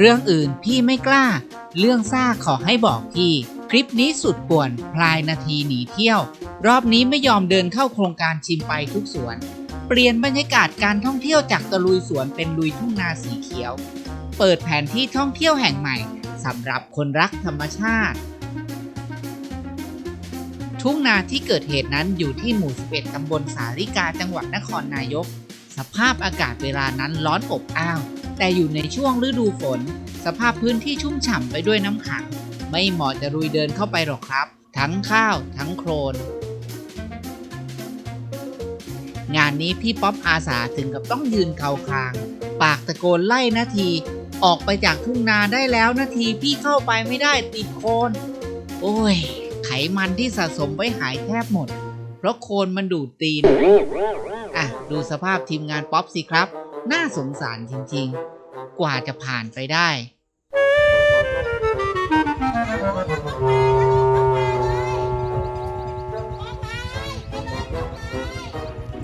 เรื่องอื่นพี่ไม่กล้า เรื่องซ่าขอให้บอกพี่ คลิปนี้สุดป่วนพลายนาทีหนีเที่ยว รอบนี้ไม่ยอมเดินเข้าโครงการชิมไปทุกสวน เปลี่ยนบรรยากาศการท่องเที่ยวจากตะลุยสวนเป็นลุยทุ่งนาสีเขียว เปิดแผนที่ท่องเที่ยวแห่งใหม่สำหรับคนรักธรรมชาติ ทุ่งนาที่เกิดเหตุนั้นอยู่ที่หมู่ 11 ตำบลสาริกาจังหวัดนครนายก สภาพอากาศเวลานั้นร้อนอบอ้าว แต่อยู่ในช่วงฤดูฝน สภาพพื้นที่ชุ่มฉ่ำไปด้วยน้ำขัง ไม่เหมาะจะรุยเดินเข้าไปหรอกครับ ทั้งข้าวทั้งโครนงานนี้พี่ป๊อปอาสาถึงกับต้องยืนเข่าคาง ปากตะโกนไล่นาที ออกไปจากทุ่งนาได้แล้วนาทีพี่เข้าไปไม่ได้ติดโคลนโอ้ย ไขมันที่สะสมไว้หายแทบหมด เพราะโคลนมันดูดตีน อะ ดูสภาพทีมงานป๊อปสิครับ น่าสงสารจริงๆ กว่าจะผ่านไปได้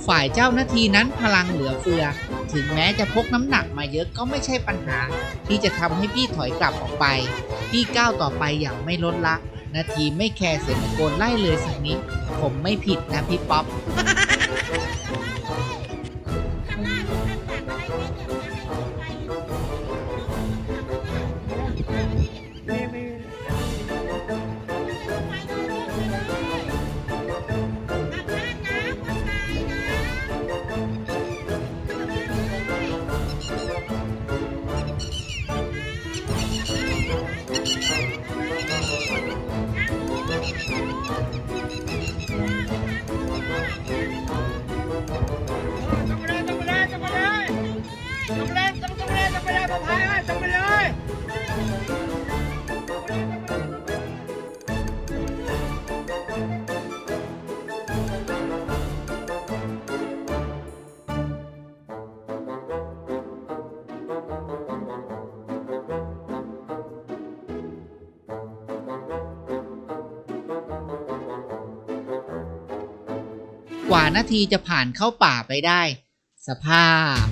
ฝ่ายเจ้าหน้าที่นั้นพลังเหลือเฟือ ถึงแม้จะพกน้ำหนักมาเยอะก็ไม่ใช่ปัญหา ที่จะทำให้พี่ถอยกลับออกไป พี่ก้าวต่อไปอย่างไม่ลดละ นาทีไม่แคร์เสียงโกนไล่เลยสักนิดผมไม่ผิดนะพี่ป๊อป กว่านาทีจะผ่านเข้าป่าไปได้ สภาพ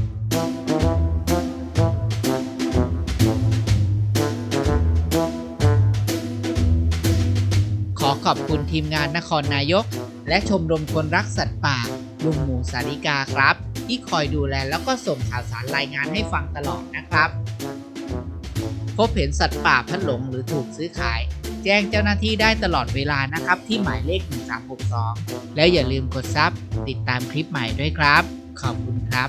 ขอขอบคุณทีมงานนครนายก และชมรมคนรักสัตว์ป่า ลุงหมูสาริกาครับ ที่คอยดูแลแล้วก็ส่งข่าวสารรายงานให้ฟังตลอดนะครับ พบเห็นสัตว์ป่าพัดหลงหรือถูกซื้อขาย แจ้งเจ้าหน้าที่ได้ตลอดเวลานะครับ ที่หมายเลข 1362 แล้วอย่าลืมกดซับติดตามคลิปใหม่ด้วยครับ ขอบคุณครับ